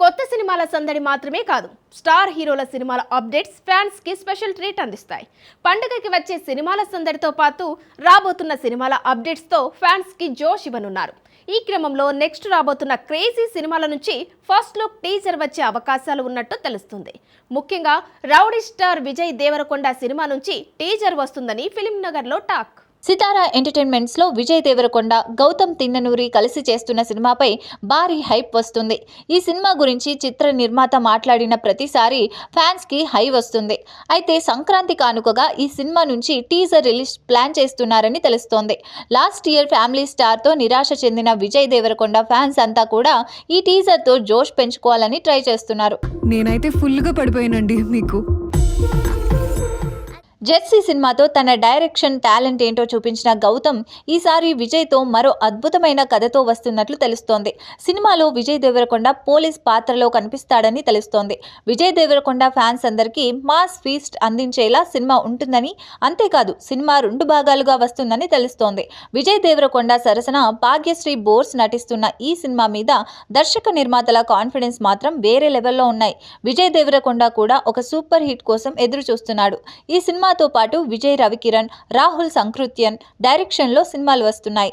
కొత్త సినిమాల సందడి మాత్రమే కాదు స్టార్ హీరోల సినిమాల అప్డేట్స్ ఫ్యాన్స్కి స్పెషల్ ట్రీట్ అందిస్తాయి. పండుగకి వచ్చే సినిమాల సందడితో పాటు రాబోతున్న సినిమాల అప్డేట్స్తో ఫ్యాన్స్కి జోష్ ఇవ్వనున్నారు. ఈ క్రమంలో నెక్స్ట్ రాబోతున్న క్రేజీ సినిమాల నుంచి ఫస్ట్ లుక్ టీజర్ వచ్చే అవకాశాలు ఉన్నట్టు తెలుస్తుంది. ముఖ్యంగా rowdy star Vijay Deverakonda cinema నుంచి టీజర్ వస్తుందని ఫిలిం నగర్లో టాక్. సితారా ఎంటర్టైన్మెంట్స్లో విజయ్ దేవరకొండ గౌతమ్ తిన్ననూరి కలిసి చేస్తున్న సినిమాపై భారీ హైప్ వస్తుంది. ఈ సినిమా గురించి చిత్ర నిర్మాత మాట్లాడిన ప్రతిసారి ఫ్యాన్స్కి హై వస్తుంది. అయితే సంక్రాంతి కానుకగా ఈ సినిమా నుంచి టీజర్ రిలీజ్ ప్లాన్ చేస్తున్నారని తెలుస్తోంది. లాస్ట్ ఇయర్ ఫ్యామిలీ స్టార్తో నిరాశ చెందిన విజయ్ దేవరకొండ ఫ్యాన్స్ అంతా కూడా ఈ టీజర్తో జోష్ పెంచుకోవాలని ట్రై చేస్తున్నారు. నేనైతే ఫుల్గా పడిపోయానండి మీకు. జెర్సీ సినిమాతో తన డైరెక్షన్ టాలెంట్ ఏంటో చూపించిన గౌతమ్ ఈసారి విజయ్తో మరో అద్భుతమైన కథతో వస్తున్నట్లు తెలుస్తోంది. సినిమాలో విజయ్ దేవరకొండ పోలీస్ పాత్రలో కనిపిస్తాడని తెలుస్తోంది. విజయ్ దేవరకొండ ఫ్యాన్స్ అందరికీ మాస్ ఫీస్ట్ అందించేలా సినిమా ఉంటుందని అంతేకాదు సినిమా రెండు భాగాలుగా వస్తుందని తెలుస్తోంది. విజయ్ దేవరకొండ సరసన భాగ్యశ్రీ బోర్స్ నటిస్తున్న ఈ సినిమా మీద దర్శక నిర్మాతల కాన్ఫిడెన్స్ మాత్రం వేరే లెవెల్లో ఉన్నాయి. విజయ్ దేవరకొండ కూడా ఒక సూపర్ హిట్ కోసం ఎదురు చూస్తున్నాడు ఈ సినిమా సినిమాతో పాటు విజయ్ రవికిరణ్ రాహుల్ సంకృత్యన్ డైరెక్షన్లో సినిమాలు వస్తున్నాయి.